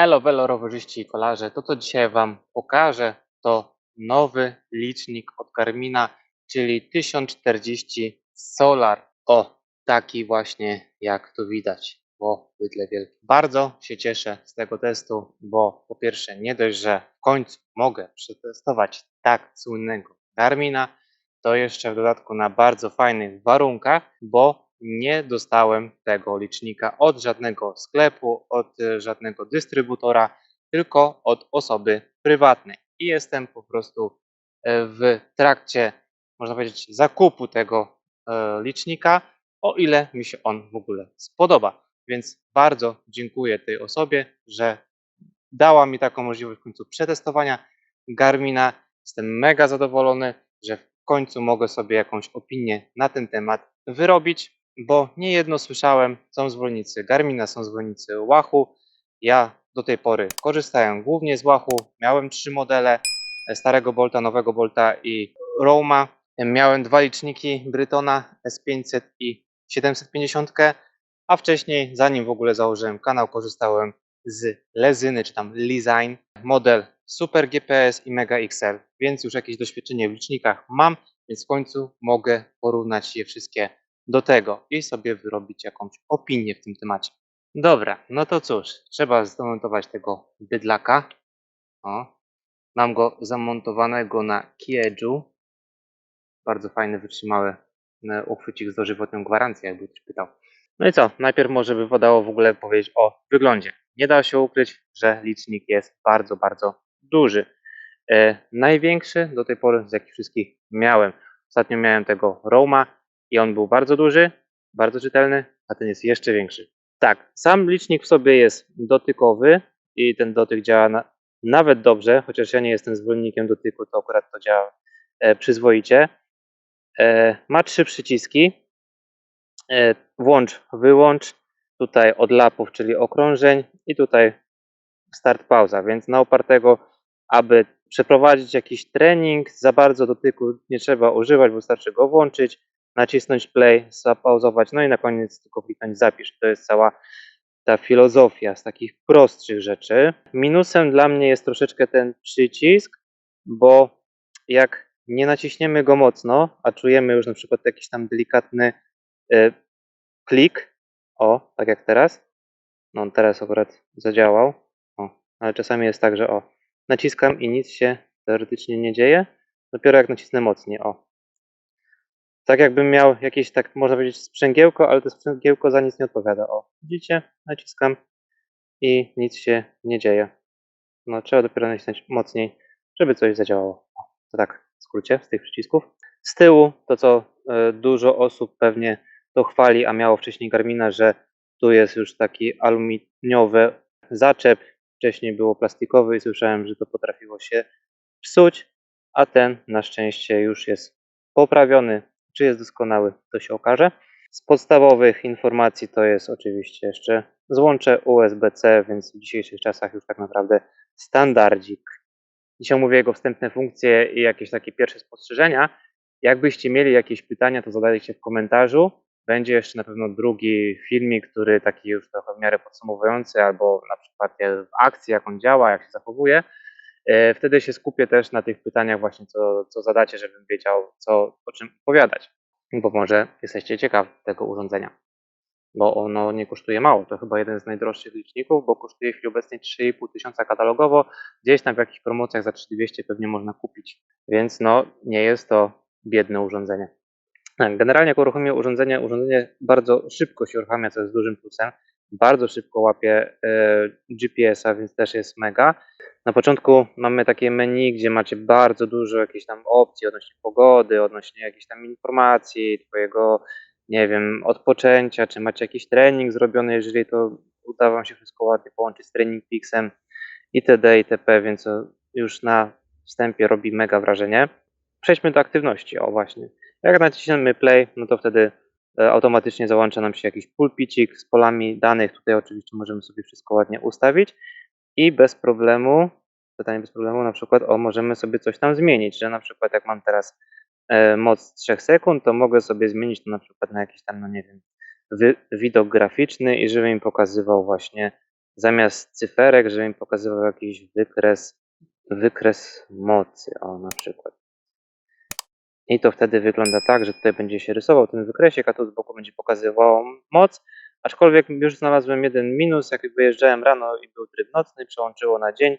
Elo, velo, rowerzyści i kolarze. To, co dzisiaj Wam pokażę, to nowy licznik od Garmina, czyli 1040 Solar. O, taki właśnie jak tu widać, bo bydle wielki. Bardzo się cieszę z tego testu, bo po pierwsze nie dość, że w końcu mogę przetestować tak słynnego Garmina, to jeszcze w dodatku na bardzo fajnych warunkach, bo nie dostałem tego licznika od żadnego sklepu, od e, żadnego dystrybutora, tylko od osoby prywatnej. I jestem po prostu e, w trakcie, można powiedzieć, zakupu tego e, licznika, o ile mi się on w ogóle spodoba. Więc bardzo dziękuję tej osobie, że dała mi taką możliwość w końcu przetestowania Garmina. Jestem mega zadowolony, że w końcu mogę sobie jakąś opinię na ten temat wyrobić bo niejedno słyszałem, są zwolennicy Garmina, są zwolennicy Łachu. Ja do tej pory korzystałem głównie z Łachu. Miałem trzy modele, e, starego Bolta, nowego Bolta i Roma. Miałem dwa liczniki Brytona S500 i 750, a wcześniej, zanim w ogóle założyłem kanał, korzystałem z Lezyny, czy tam Lizine, model Super GPS i Mega XL, więc już jakieś doświadczenie w licznikach mam, więc w końcu mogę porównać je wszystkie do tego i sobie wyrobić jakąś opinię w tym temacie. Dobra, no to cóż, trzeba zamontować tego bydlaka. O, mam go zamontowanego na Kiedżu. Bardzo fajny, wytrzymały e, uchwycik z dożywotnią gwarancją, jakby ktoś pytał. No i co, najpierw może by podało w ogóle powiedzieć o wyglądzie. Nie da się ukryć, że licznik jest bardzo, bardzo duży. E, największy do tej pory z jakich wszystkich miałem. Ostatnio miałem tego Roma, i on był bardzo duży, bardzo czytelny, a ten jest jeszcze większy. Tak, sam licznik w sobie jest dotykowy i ten dotyk działa na, nawet dobrze, chociaż ja nie jestem zwolennikiem dotyku, to akurat to działa e, przyzwoicie. E, ma trzy przyciski. E, włącz, wyłącz, tutaj od lapów, czyli okrążeń i tutaj start, pauza, więc na opartego, aby przeprowadzić jakiś trening, za bardzo dotyku nie trzeba używać, wystarczy go włączyć nacisnąć play, zapauzować, no i na koniec tylko kliknąć zapisz. To jest cała ta filozofia z takich prostszych rzeczy. Minusem dla mnie jest troszeczkę ten przycisk, bo jak nie naciśniemy go mocno, a czujemy już na przykład jakiś tam delikatny y, klik, o, tak jak teraz, no on teraz akurat zadziałał, o, ale czasami jest tak, że o, naciskam i nic się teoretycznie nie dzieje, dopiero jak nacisnę mocniej, o, tak jakbym miał jakieś, tak można powiedzieć, sprzęgiełko, ale to sprzęgiełko za nic nie odpowiada. O, widzicie? Naciskam i nic się nie dzieje. No, trzeba dopiero nacisnąć mocniej, żeby coś zadziałało. O, to tak w skrócie z tych przycisków. Z tyłu to, co y, dużo osób pewnie to chwali, a miało wcześniej Garmina, że tu jest już taki aluminiowy zaczep. Wcześniej było plastikowy i słyszałem, że to potrafiło się psuć, a ten na szczęście już jest poprawiony, czy jest doskonały, to się okaże. Z podstawowych informacji to jest oczywiście jeszcze złącze USB-C, więc w dzisiejszych czasach już tak naprawdę standardzik. Dzisiaj omówię jego wstępne funkcje i jakieś takie pierwsze spostrzeżenia. Jakbyście mieli jakieś pytania, to zadajcie w komentarzu. Będzie jeszcze na pewno drugi filmik, który taki już trochę w miarę podsumowujący, albo na przykład w akcji, jak on działa, jak się zachowuje. E, wtedy się skupię też na tych pytaniach właśnie, co, co zadacie, żebym wiedział, co, o czym opowiadać. Bo może jesteście ciekaw tego urządzenia. Bo ono nie kosztuje mało. To chyba jeden z najdroższych liczników, bo kosztuje w chwili obecnej 3,5 tysiąca katalogowo. Gdzieś tam w jakichś promocjach za 3200 pewnie można kupić. Więc no, nie jest to biedne urządzenie. Tak, generalnie jak uruchomię urządzenie, urządzenie bardzo szybko się uruchamia, co jest dużym plusem. Bardzo szybko łapie e, GPS-a, więc też jest mega. Na początku mamy takie menu, gdzie macie bardzo dużo jakichś tam opcji odnośnie pogody, odnośnie jakichś tam informacji, twojego, nie wiem, odpoczęcia, czy macie jakiś trening zrobiony, jeżeli to uda wam się wszystko ładnie połączyć z Training Peaksem itd. itp., więc już na wstępie robi mega wrażenie. Przejdźmy do aktywności, o właśnie. Jak naciśniemy play, no to wtedy automatycznie załącza nam się jakiś pulpicik z polami danych. Tutaj oczywiście możemy sobie wszystko ładnie ustawić i bez problemu, pytanie bez problemu, na przykład, o, możemy sobie coś tam zmienić, że na przykład jak mam teraz e, moc 3 sekund, to mogę sobie zmienić to na przykład na jakiś tam, no nie wiem, widok graficzny i żeby mi pokazywał właśnie zamiast cyferek, żeby mi pokazywał jakiś wykres, wykres mocy, o na przykład. I to wtedy wygląda tak, że tutaj będzie się rysował ten wykresik, a tu z boku będzie pokazywał moc. Aczkolwiek już znalazłem jeden minus, jak wyjeżdżałem rano i był tryb nocny, przełączyło na dzień,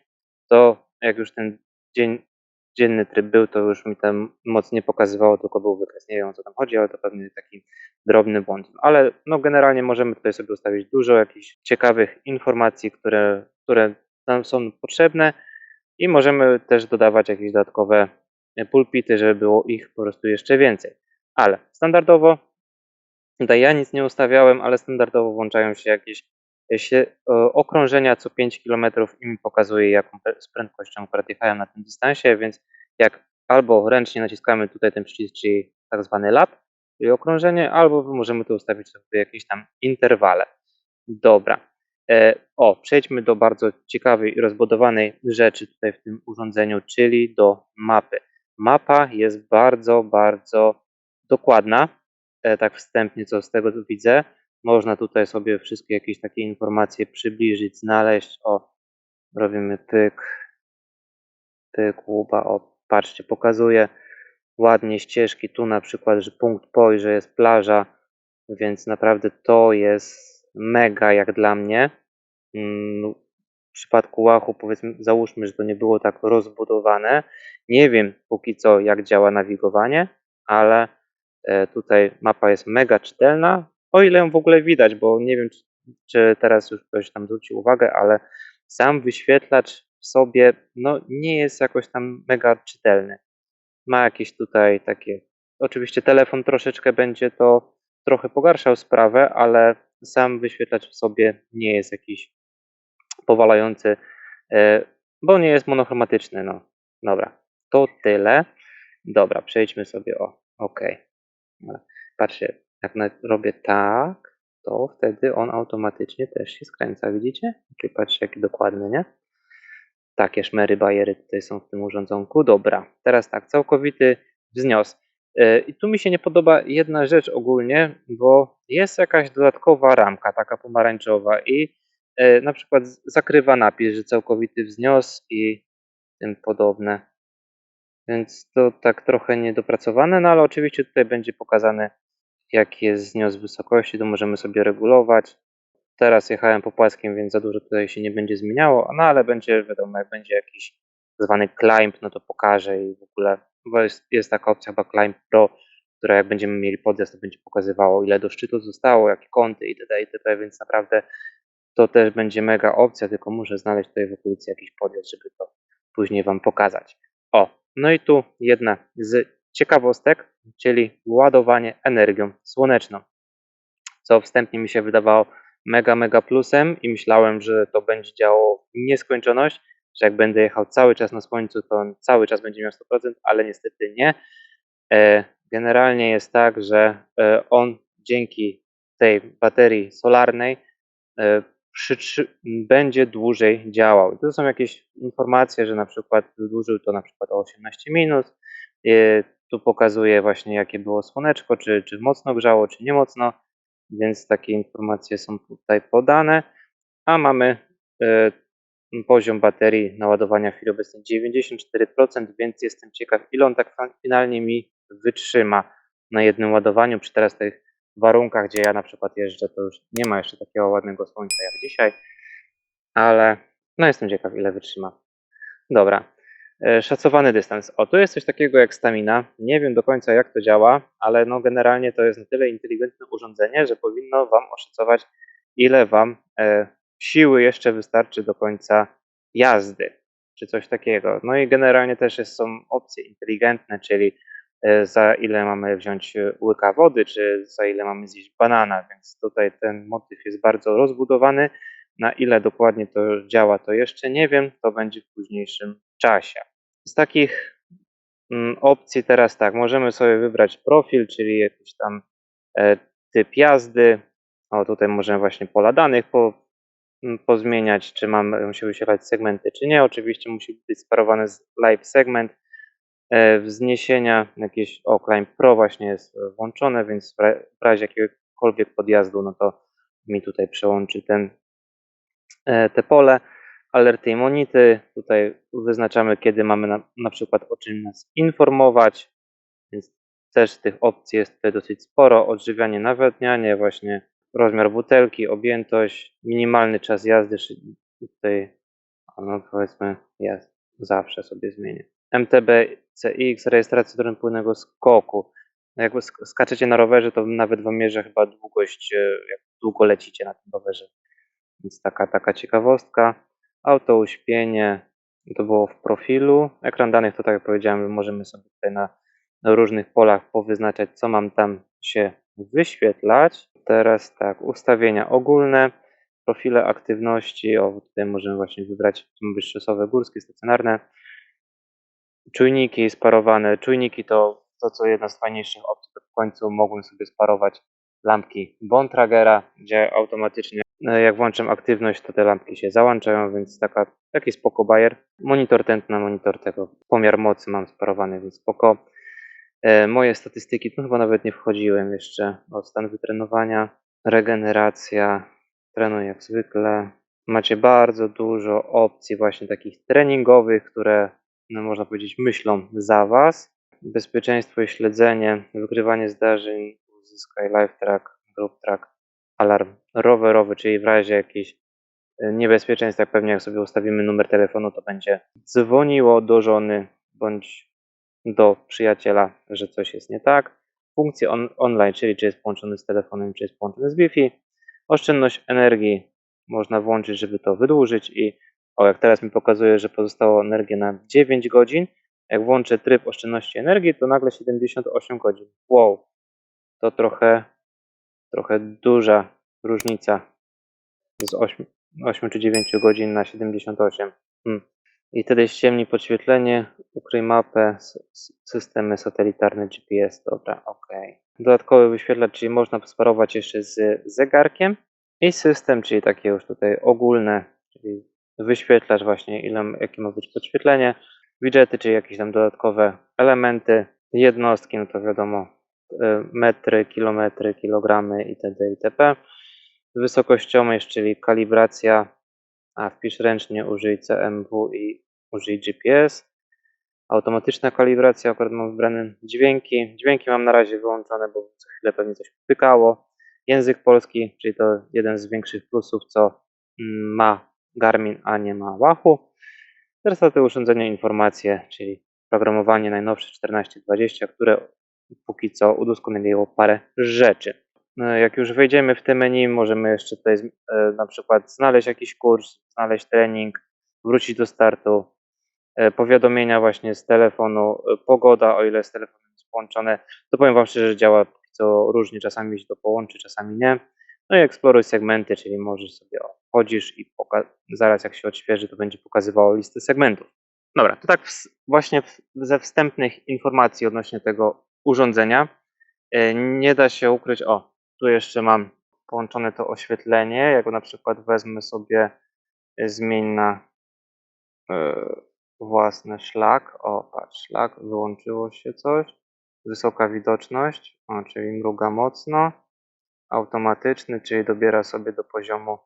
to jak już ten dzień, dzienny tryb był, to już mi ten moc nie pokazywało, tylko był wykres. Nie wiem o co tam chodzi, ale to pewnie taki drobny błąd. Ale no generalnie możemy tutaj sobie ustawić dużo jakichś ciekawych informacji, które, które nam są potrzebne i możemy też dodawać jakieś dodatkowe pulpity, żeby było ich po prostu jeszcze więcej. Ale standardowo, tutaj ja nic nie ustawiałem, ale standardowo włączają się jakieś się, okrążenia co 5 km i mi pokazuje jaką z prędkością akurat na tym dystansie, więc jak albo ręcznie naciskamy tutaj ten przycisk, czyli tak zwany lap, czyli okrążenie, albo możemy tu ustawić sobie jakieś tam interwale. Dobra. E, o, przejdźmy do bardzo ciekawej i rozbudowanej rzeczy tutaj w tym urządzeniu, czyli do mapy. Mapa jest bardzo, bardzo dokładna, e, tak wstępnie co z tego widzę. Można tutaj sobie wszystkie jakieś takie informacje przybliżyć, znaleźć. O, robimy pyk, pyk, łuba, o, patrzcie, pokazuje ładnie ścieżki. Tu na przykład, że punkt POI, że jest plaża, więc naprawdę to jest mega jak dla mnie. W przypadku łachu, powiedzmy, załóżmy, że to nie było tak rozbudowane. Nie wiem póki co, jak działa nawigowanie, ale e, tutaj mapa jest mega czytelna, o ile ją w ogóle widać, bo nie wiem, czy, czy teraz już ktoś tam zwrócił uwagę, ale sam wyświetlacz w sobie no, nie jest jakoś tam mega czytelny. Ma jakieś tutaj takie. Oczywiście telefon troszeczkę będzie to trochę pogarszał sprawę, ale sam wyświetlacz w sobie nie jest jakiś powalający, e, bo nie jest monochromatyczny. No, dobra, to tyle. Dobra, przejdźmy sobie o OK. Patrzcie, jak robię tak, to wtedy on automatycznie też się skręca, widzicie? Czyli patrzcie, jaki dokładny, nie? Takie szmery, bajery tutaj są w tym urządzonku. Dobra, teraz tak, całkowity wznios. E, I tu mi się nie podoba jedna rzecz ogólnie, bo jest jakaś dodatkowa ramka, taka pomarańczowa i na przykład zakrywa napis, że całkowity wznios i tym podobne. Więc to tak trochę niedopracowane, no ale oczywiście tutaj będzie pokazane jaki jest wznios wysokości, to możemy sobie regulować. Teraz jechałem po płaskim, więc za dużo tutaj się nie będzie zmieniało, no ale będzie wiadomo, jak będzie jakiś zwany climb, no to pokażę i w ogóle, jest, jest taka opcja chyba Climb Pro, która jak będziemy mieli podjazd, to będzie pokazywało ile do szczytu zostało, jakie kąty itd., itd., więc naprawdę to też będzie mega opcja, tylko muszę znaleźć tutaj w okolicy jakiś podjazd, żeby to później Wam pokazać. O, no i tu jedna z ciekawostek, czyli ładowanie energią słoneczną, co wstępnie mi się wydawało mega, mega plusem i myślałem, że to będzie działało w nieskończoność, że jak będę jechał cały czas na słońcu, to on cały czas będzie miał 100%, ale niestety nie. E, generalnie jest tak, że e, on dzięki tej baterii solarnej e, będzie dłużej działał. To są jakieś informacje, że na przykład wydłużył to na przykład o 18 minut. Tu pokazuje właśnie jakie było słoneczko, czy, czy mocno grzało, czy nie mocno, więc takie informacje są tutaj podane. A mamy poziom baterii naładowania w chwili obecnej 94%, więc jestem ciekaw ile on tak finalnie mi wytrzyma na jednym ładowaniu przy teraz tych warunkach, gdzie ja na przykład jeżdżę, to już nie ma jeszcze takiego ładnego słońca jak dzisiaj, ale no jestem ciekaw, ile wytrzyma. Dobra, e, szacowany dystans. O, tu jest coś takiego jak stamina. Nie wiem do końca jak to działa, ale no generalnie to jest na tyle inteligentne urządzenie, że powinno Wam oszacować, ile Wam e, siły jeszcze wystarczy do końca jazdy, czy coś takiego. No i generalnie też jest, są opcje inteligentne, czyli za ile mamy wziąć e, łyka wody, czy za ile mamy zjeść banana, więc tutaj ten motyw jest bardzo rozbudowany. Na ile dokładnie to działa, to jeszcze nie wiem, to będzie w późniejszym czasie. Z takich mm, opcji teraz tak, możemy sobie wybrać profil, czyli jakiś tam e, typ jazdy. O, tutaj możemy właśnie pola danych po, mm, pozmieniać, czy mamy się wyświetlać segmenty, czy nie. Oczywiście musi być sparowany z live segment E, wzniesienia, jakieś o Climb Pro właśnie jest włączone, więc w razie jakiegokolwiek podjazdu, no to mi tutaj przełączy ten e, te pole, alerty i monity. Tutaj wyznaczamy, kiedy mamy na, na przykład o czym nas informować, więc też tych opcji jest tutaj dosyć sporo. Odżywianie, nawadnianie, właśnie rozmiar butelki, objętość, minimalny czas jazdy, tutaj no powiedzmy jest, zawsze sobie zmienię. MTB CX, rejestracja torem płynnego skoku. Jak sk- skaczecie na rowerze, to nawet wam mierzy chyba długość, e, jak długo lecicie na tym rowerze. Więc taka, taka ciekawostka. Auto uśpienie, to było w profilu. Ekran danych to tak jak powiedziałem, możemy sobie tutaj na, na różnych polach powyznaczać, co mam tam się wyświetlać. Teraz tak, ustawienia ogólne, profile aktywności, o tutaj możemy właśnie wybrać, czy ma być szosowe, górskie, stacjonarne. Czujniki sparowane. Czujniki to to, co jedna z fajniejszych opcji, w końcu mogłem sobie sparować lampki Bontragera, gdzie automatycznie e, jak włączam aktywność, to te lampki się załączają, więc taka, taki spoko bajer. Monitor tętna, monitor tego, pomiar mocy mam sparowany, więc spoko. E, moje statystyki, tu chyba nawet nie wchodziłem jeszcze, o stan wytrenowania, regeneracja, trenuję jak zwykle. Macie bardzo dużo opcji właśnie takich treningowych, które no można powiedzieć myślą za Was. Bezpieczeństwo i śledzenie, wykrywanie zdarzeń, uzyskaj live track, group track, alarm rowerowy, czyli w razie jakichś e, niebezpieczeństw, jak pewnie jak sobie ustawimy numer telefonu, to będzie dzwoniło do żony bądź do przyjaciela, że coś jest nie tak. Funkcje on, online, czyli czy jest połączony z telefonem, czy jest połączony z Wi-Fi. Oszczędność energii można włączyć, żeby to wydłużyć i o, jak teraz mi pokazuje, że pozostało energii na 9 godzin. Jak włączę tryb oszczędności energii, to nagle 78 godzin. Wow, to trochę, trochę duża różnica z 8, 8 czy 9 godzin na 78. Hmm. I wtedy ściemni podświetlenie, ukryj mapę, systemy satelitarne GPS, dobra, ok. Dodatkowy wyświetlacz, czyli można sparować jeszcze z zegarkiem i system, czyli takie już tutaj ogólne, czyli wyświetlacz właśnie, ile, jakie ma być podświetlenie, widgety, czyli jakieś tam dodatkowe elementy, jednostki, no to wiadomo, y, metry, kilometry, kilogramy itd. itp. Wysokościomierz, czyli kalibracja, a wpisz ręcznie, użyj CMW i użyj GPS. Automatyczna kalibracja, akurat mam wybrane dźwięki. Dźwięki mam na razie wyłączone, bo co chwilę pewnie coś pykało. Język polski, czyli to jeden z większych plusów, co mm, ma Garmin, a nie ma Wahoo. Teraz te urządzenia informacje, czyli programowanie najnowsze 1420, które póki co udoskonaliło parę rzeczy. E, Jak już wejdziemy w te menu, możemy jeszcze tutaj e, na przykład znaleźć jakiś kurs, znaleźć trening, wrócić do startu, e, powiadomienia właśnie z telefonu, e, pogoda, o ile z telefonem jest połączone, to powiem Wam szczerze, że działa co różnie, czasami się to połączy, czasami nie. No i eksploruj segmenty, czyli możesz sobie wchodzisz i zaraz jak się odświeży, to będzie pokazywało listę segmentów. Dobra, to tak ws- właśnie w- ze wstępnych informacji odnośnie tego urządzenia. E, Nie da się ukryć, o, tu jeszcze mam połączone to oświetlenie, jak na przykład wezmę sobie, e, zmień na e, własny szlak, o patrz, szlak, wyłączyło się coś, wysoka widoczność, o, czyli mruga mocno, automatyczny, czyli dobiera sobie do poziomu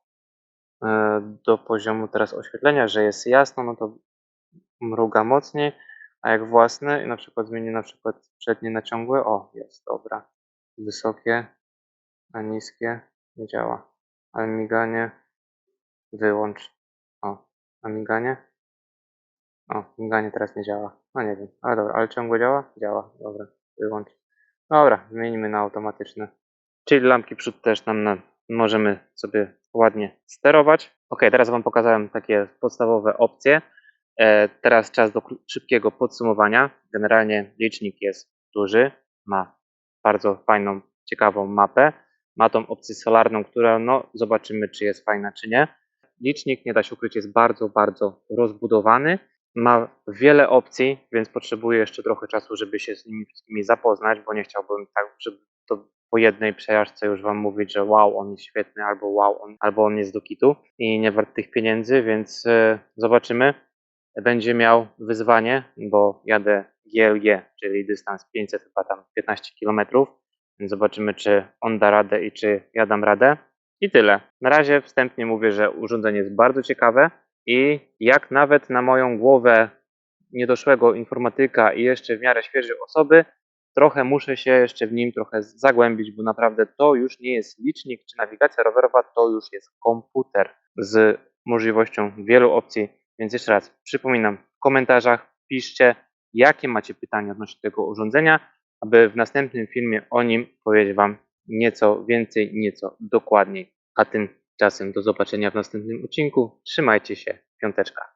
e, do poziomu teraz oświetlenia, że jest jasno, no to mruga mocniej, a jak własny i na przykład zmienię na przykład przednie na ciągłe, o jest, dobra, wysokie, a niskie nie działa, ale miganie wyłącz, o, a miganie, o, miganie teraz nie działa, no nie wiem, ale dobra, ale ciągłe działa? Działa, dobra, wyłącz, dobra, zmienimy na automatyczne, czyli lampki przód też nam na, możemy sobie ładnie sterować. Ok, teraz Wam pokazałem takie podstawowe opcje. E, Teraz czas do szybkiego podsumowania. Generalnie licznik jest duży, ma bardzo fajną, ciekawą mapę. Ma tą opcję solarną, która no zobaczymy, czy jest fajna, czy nie. Licznik, nie da się ukryć, jest bardzo, bardzo rozbudowany. Ma wiele opcji, więc potrzebuję jeszcze trochę czasu, żeby się z nimi wszystkimi zapoznać, bo nie chciałbym tak, żeby to po jednej przejażdżce już Wam mówić, że wow, on jest świetny, albo wow, on, albo on jest do kitu i nie wart tych pieniędzy, więc e, zobaczymy będzie miał wyzwanie, bo jadę GLG, czyli dystans 500, chyba tam 15 km. Więc zobaczymy, czy on da radę i czy ja dam radę. I tyle. Na razie wstępnie mówię, że urządzenie jest bardzo ciekawe i jak nawet na moją głowę niedoszłego informatyka i jeszcze w miarę świeżej osoby, trochę muszę się jeszcze w nim trochę zagłębić, bo naprawdę to już nie jest licznik czy nawigacja rowerowa, to już jest komputer z możliwością wielu opcji. Więc jeszcze raz przypominam, w komentarzach piszcie, jakie macie pytania odnośnie tego urządzenia, aby w następnym filmie o nim powiedzieć Wam nieco więcej, nieco dokładniej. A tymczasem do zobaczenia w następnym odcinku. Trzymajcie się, piąteczka.